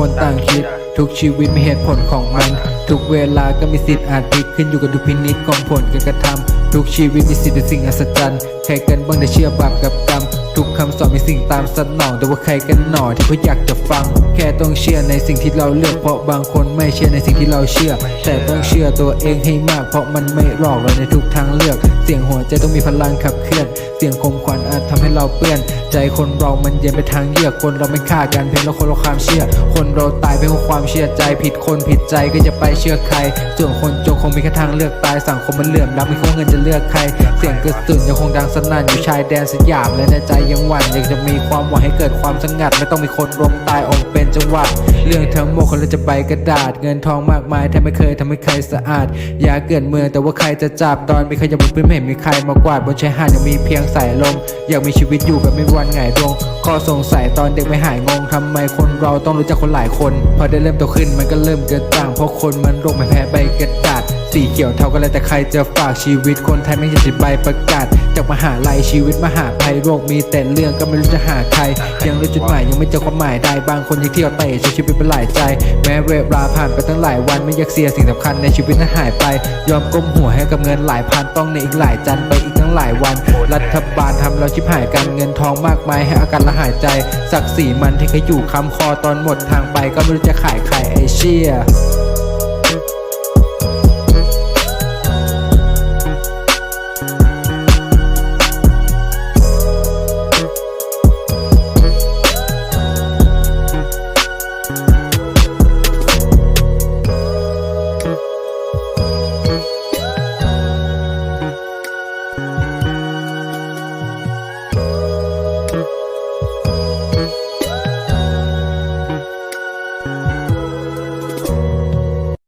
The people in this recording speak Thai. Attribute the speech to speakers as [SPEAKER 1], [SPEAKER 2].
[SPEAKER 1] คนต่างคิด ทุกชีวิตมีเหตุผลของมัน ทุกเวลาก็มีสิทธิ์อาจพลิกขึ้นอยู่กับดุลพินิจของผลการกระทำทุกชีวิตมีสิทธิ์ในสิ่งอัศจรรย์ใครกันบ้างได้เชื่อบาปกับกรรม ทุกคำสอนมีสิ่งตามสนองแต่ว่าใครกันหนอที่เขาอยากจะฟัง แค่ต้องเชื่อในสิ่งที่เราเลือกเพราะบางคนไม่เชื่อในสิ่งที่เราเชื่อ แต่ต้องเชื่อตัวเองให้มาก เพราะมันไม่หลอกเราในทุกทางเลือก เสียงหัวใจต้องมีพลังขับเคลื่อน เสียงคมขวัญอาจทำให้เราเปื้อน ใจคนเรามันเย็นไปทางเยือกคนเราไม่ฆ่ากันเพียงเราคนเราความเชื่อ คนเราตายเพียงเพราะความเชื่อใจผิดคนผิดใจก็จะไปเชื่อใคร ส่วนคนจนคงมีแค่ทางเลือกตายสังคมมันเหลื่อมล้ำมีแค่ว่าเงินจะเลือกใคร เสียงกระสุนยังคงดังสนั่นอยู่ชายแดนสยามและในใจยังหวั่นอยากจะมีความหวังให้เกิดความสงัด ไม่ต้องมีคนล้มตายออกเป็นจังหวะเรื่องทั้งหมดคนเราจะไปกระดาษ เงินทองมากมายแทบไม่เคยทำให้ใครสะอาด อยากเกิดเมืองแต่ว่าใครจะจับตอนมีใครจะบนพื้นไม่เห็นมีใครมากวาดบนชายหาดยังมีเพียงสายลมอยากมีชีวิตอยู่แบบไม่วันหงายตรงข้อสงสัยตอนเด็กไม่หายงงทำไมคนเราต้องรู้จักคนหลายคน พอได้เริ่มโตขึ้นมันก็เริ่มกระจ่างเพราะคนมันโรคไม่แพ้ใบกระดาษสีเขียวเท่ากันเลยแต่ใครจะฝากชีวิตคนไทยไม่อยากจะใบประกาศ จากมหาลัยชีวิตมหาภัยโรคมีแต่เรื่องก็ไม่รู้จะหาใคร ยังรู้จุดหมายยังไม่เจอความหมายใดบางคนยังเที่ยวเตะใช้ชีวิตเป็นหลายใจ แม้เวลาผ่านไปตั้งหลายวันไม่อยากเสียสิ่งสำคัญในชีวิตนั้นหายไป ยอมก้มหัวให้กับเงินหลายพันต้องในอีกหลายจันทร์ไปอีกตั้งหลายวัน รัฐบาลทำเราชิบหายกันเงินทองมากมายให้อาการละหายใจศักดิ์ศรีมันที่เคยอยู่คำคอตอนหมดทางไปก็ไม่รู้จะขายใครไอเชี่ย